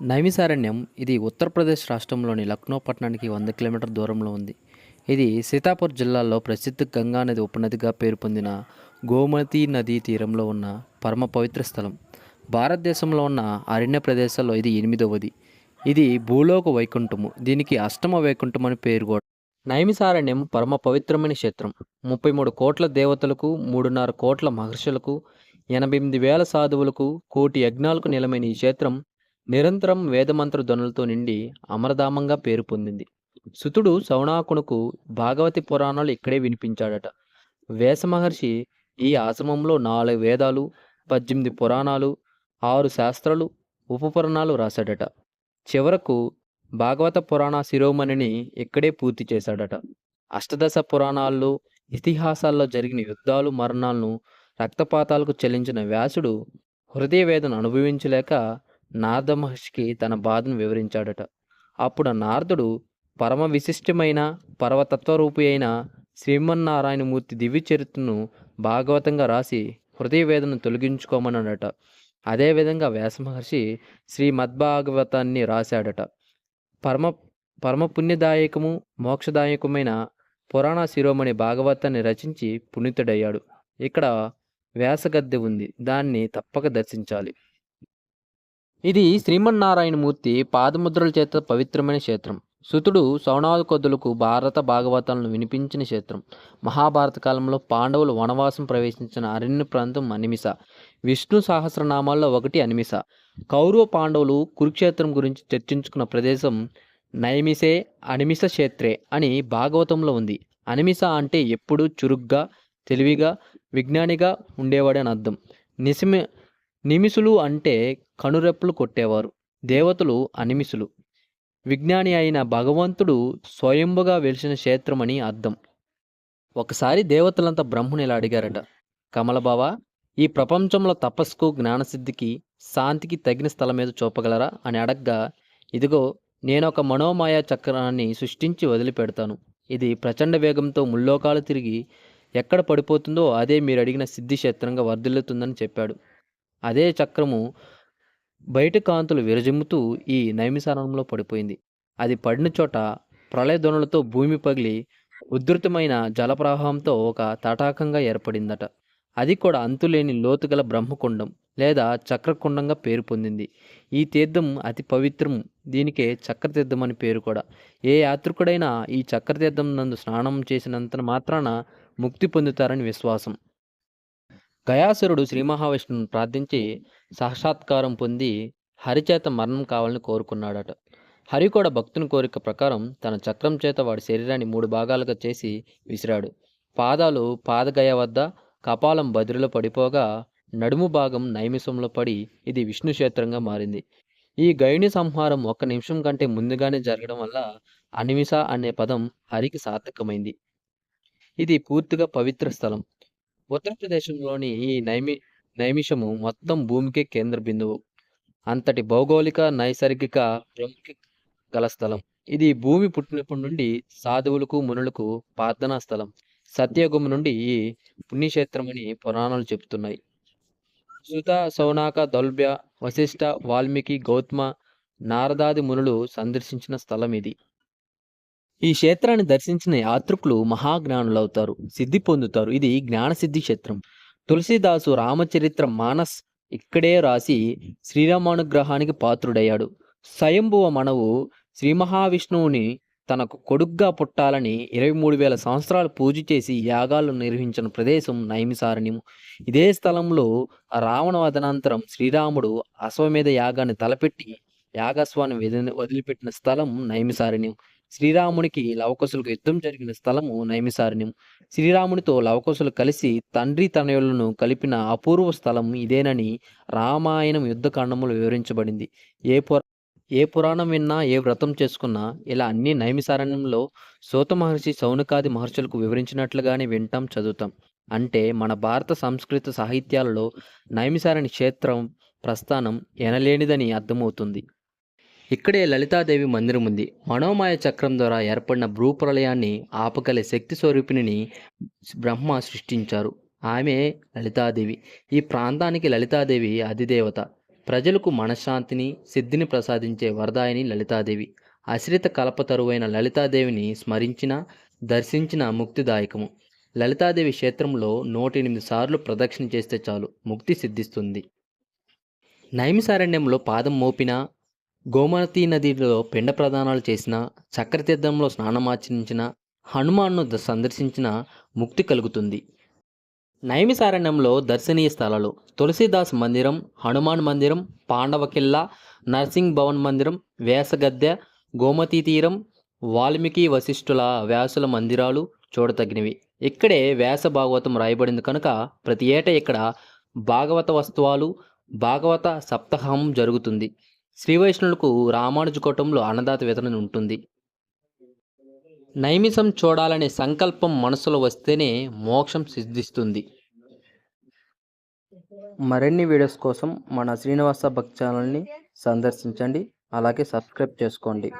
నైమిసారణ్యం ఇది ఉత్తరప్రదేశ్ రాష్ట్రంలోని లక్నో పట్టణానికి వంద కిలోమీటర్ దూరంలో ఉంది. ఇది సీతాపూర్ జిల్లాలో ప్రసిద్ధ గంగా నది ఉపనదిగా పేరు పొందిన గోమతి నదీ తీరంలో ఉన్న పరమ పవిత్ర స్థలం. భారతదేశంలో ఉన్న అరణ్య ప్రదేశాల్లో ఇది ఎనిమిదవది. ఇది భూలోక వైకుంఠము. దీనికి అష్టమ వైకుంఠం అని పేరు కూడా. నైమిసారణ్యం పరమ పవిత్రమైన క్షేత్రం. ముప్పై మూడు కోట్ల దేవతలకు మూడున్నర కోట్ల మహర్షులకు ఎనభై ఎనిమిది వేల సాధువులకు కోటి యజ్ఞాలకు నిలమైన ఈ క్షేత్రం నిరంతరం వేదమంత్ర ధ్వనులతో నిండి అమరధామంగా పేరు పొందింది. సుతుడు సౌనాకునుకు భాగవతి పురాణాలు ఇక్కడే వినిపించాడట. వేస మహర్షి ఈ ఆశ్రమంలో నాలుగు వేదాలు పద్దెనిమిది పురాణాలు ఆరు శాస్త్రాలు ఉపపురాణాలు రాశాడట. చివరకు భాగవత పురాణ శిరోమణిని ఇక్కడే పూర్తి చేశాడట. అష్టదశ పురాణాల్లో ఇతిహాసాల్లో జరిగిన యుద్ధాలు మరణాలను రక్తపాతాలకు చెల్లించిన వ్యాసుడు హృదయ వేదన అనుభవించలేక నారద మహర్షికి తన బాధను వివరించాడట. అప్పుడు నారదుడు పరమ విశిష్టమైన పర్వతత్వరూపి అయిన శ్రీమన్నారాయణమూర్తి దివ్య చరిత్రను భాగవతంగా రాసి హృదయ వేదనను తొలగించుకోమన్నాడట అదేవిధంగా వ్యాసమహర్షి శ్రీమద్భాగవతాన్ని రాశాడట. పరమ పరమ పుణ్యదాయకము మోక్షదాయకమైన పురాణ శిరోమణి భాగవతాన్ని రచించి పునీతుడయ్యాడు. ఇక్కడ వ్యాసగద్దె ఉంది. దాన్ని తప్పక దర్శించాలి. ఇది శ్రీమన్నారాయణమూర్తి పాదముద్రల చేత పవిత్రమైన క్షేత్రం. సుతుడు సౌనాదుకొద్దులకు భారత భాగవతాలను వినిపించిన క్షేత్రం. మహాభారత కాలంలో పాండవులు వనవాసం ప్రవేశించిన అరణ్య ప్రాంతం అనిమిస విష్ణు సహస్రనామాల్లో ఒకటి అనిమిస కౌరవ పాండవులు కురుక్షేత్రం గురించి చర్చించుకున్న ప్రదేశం నైమిసే అనిమిస క్షేత్రే అని భాగవతంలో ఉంది. అనిమిస అంటే ఎప్పుడూ చురుగ్గా తెలివిగా విజ్ఞానిగా ఉండేవాడని అర్థం. నిసిమి నిమిసులు అంటే కనురెప్పలు కొట్టేవారు. దేవతలు అనిమిసులు విజ్ఞాని అయిన భగవంతుడు స్వయంభుగా వెలిసిన క్షేత్రమని అర్థం. ఒకసారి దేవతలంతా బ్రహ్ముని ఇలా అడిగారట. కమలబావ ఈ ప్రపంచంలో తపస్సుకు జ్ఞానసిద్ధికి శాంతికి తగిన స్థలం మీద చూపగలరా? అని అడగ్గా ఇదిగో నేను ఒక మనోమాయ చక్రాన్ని సృష్టించి వదిలిపెడతాను. ఇది ప్రచండ వేగంతో ముల్లోకాలు తిరిగి ఎక్కడ పడిపోతుందో అదే మీరు అడిగిన సిద్ధి క్షేత్రంగా వర్ధిల్లుతుందని చెప్పాడు. అదే చక్రము బయట కాంతులు విరజిమ్ముతూ ఈ నైమిసారణంలో పడిపోయింది. అది పడిన చోట ప్రళయధ్వనులతో భూమి పగిలి ఉధృతమైన జలప్రవాహంతో ఒక తటాకంగా ఏర్పడిందట. అది కూడా అంతులేని లోతుగల బ్రహ్మకుండం లేదా చక్రకుండంగా పేరు పొందింది. ఈ తీర్థం అతి పవిత్రం. దీనికే చక్రతీర్థం అని పేరు కూడా. ఏ యాత్రికుడైనా ఈ చక్రతీర్థం నందు స్నానం చేసినంత మాత్రాన ముక్తి పొందుతారని విశ్వాసం. గయాసురుడు శ్రీ మహావిష్ణువును ప్రార్థించి సాక్షాత్కారం పొంది హరిచేత మరణం కావాలని కోరుకున్నాడట. హరి కూడా భక్తుని కోరిక ప్రకారం తన చక్రం చేత వాడి శరీరాన్ని మూడు భాగాలుగా చేసి విసిరాడు. పాదాలు పాదగయ వద్ద కపాలం బదిరిలో పడిపోగా నడుము భాగం నైమిషంలో పడి ఇది విష్ణు క్షేత్రంగా మారింది. ఈ గయుని సంహారం ఒక్క నిమిషం కంటే ముందుగానే జరగడం వల్ల అనిమిష అనే పదం హరికి సార్థకమైంది. ఇది పూర్తిగా పవిత్ర స్థలం. ఉత్తరప్రదేశంలోని ఈ నైమి నైమిషము మొత్తం భూమికే కేంద్ర బిందువు. అంతటి భౌగోళిక నైసర్గిక ప్రముఖ గల స్థలం. ఇది భూమి పుట్టినప్పటి నుండి సాధువులకు మునులకు ప్రార్థనా స్థలం. సత్యయుగం నుండి ఈ పుణ్యక్షేత్రమని పురాణాలు చెబుతున్నాయి. సుత సౌనాక దౌల్భ్య వశిష్ఠ వాల్మీకి గౌతమ నారదాది మునులు సందర్శించిన స్థలం ఇది. ఈ క్షేత్రాన్ని దర్శించిన యాత్రికులు మహాజ్ఞానులవుతారు సిద్ధి పొందుతారు. ఇది జ్ఞానసిద్ధి క్షేత్రం. తులసిదాసు రామచరిత్ర మానస్ ఇక్కడే రాసి శ్రీరామానుగ్రహానికి పాత్రుడయ్యాడు. స్వయంభువ మనవు శ్రీ మహావిష్ణువుని తనకు కొడుగ్గా పుట్టాలని ఇరవై మూడు వేల సంవత్సరాలు పూజ చేసి యాగాలు నిర్వహించిన ప్రదేశం నైమిసారణ్యము ఇదే స్థలంలో రావణ వదనంతరం శ్రీరాముడు అశ్వమేధ యాగాన్ని తలపెట్టి యాగస్వాన్ని వదిలిపెట్టిన స్థలం నైమిసారణ్యం. శ్రీరామునికి లవకుశులకు యుద్ధం జరిగిన స్థలము నైమిసారణ్యం. శ్రీరామునితో లవకుశులు కలిసి తండ్రి తనయులను కలిపిన అపూర్వ స్థలం ఇదేనని రామాయణం యుద్ధకాండములు వివరించబడింది. ఏ పుర ఏ పురాణం విన్నా ఏ వ్రతం చేసుకున్నా ఇలా అన్ని నైమిసారణ్యంలో సోత మహర్షి సౌనకాది మహర్షులకు వివరించినట్లుగానే వింటాం చదువుతాం. అంటే మన భారత సంస్కృత సాహిత్యాలలో నైమిసారణి క్షేత్రం ప్రస్థానం ఎనలేనిదని అర్థమవుతుంది. ఇక్కడే లలితాదేవి మందిరం ఉంది. మనోమాయ చక్రం ద్వారా ఏర్పడిన భూప్రలయాన్ని ఆపగలే శక్తి స్వరూపిణిని బ్రహ్మ సృష్టించారు. ఆమె లలితాదేవి. ఈ ప్రాంతానికి లలితాదేవి అధిదేవత. ప్రజలకు మనశ్శాంతిని సిద్ధిని ప్రసాదించే వరదాయిని లలితాదేవి. అశ్రిత కల్పతరువైన లలితాదేవిని స్మరించిన దర్శించిన ముక్తిదాయకము. లలితాదేవి క్షేత్రంలో నూట ఎనిమిది సార్లు ప్రదక్షిణ చేస్తే చాలు. ముక్తి సిద్ధిస్తుంది. నైమిసారణ్యంలో పాదం మోపిన గోమతీ నదిలో పిండ ప్రదానాలు చేసిన చక్రతీర్థంలో స్నానమాచరించిన హనుమాన్ను సందర్శించిన ముక్తి కలుగుతుంది. నైమిసారణ్యంలో దర్శనీయ స్థలాలు తులసీదాస్ మందిరం హనుమాన్ మందిరం పాండవ కిల్లా నర్సింగ్ భవన్ మందిరం వేసగద్దె గోమతీ తీరం వాల్మీకి వశిష్ఠుల వ్యాసుల మందిరాలు చూడతగినవి. ఇక్కడే వ్యాస భాగవతం రాయబడింది కనుక ప్రతి ఏటా ఇక్కడ భాగవత వస్తువాలు భాగవత సప్తాహం జరుగుతుంది. శ్రీ వైష్ణవులకు రామానుజకోటంలో అన్నదాత వితరణ ఉంటుంది. నైమిషం చూడాలనే సంకల్పం మనసులో వస్తేనే మోక్షం సిద్ధిస్తుంది. మరిన్ని వీడియోస్ కోసం మన శ్రీనివాస భక్తి ఛానల్ని సందర్శించండి. అలాగే సబ్స్క్రైబ్ చేసుకోండి.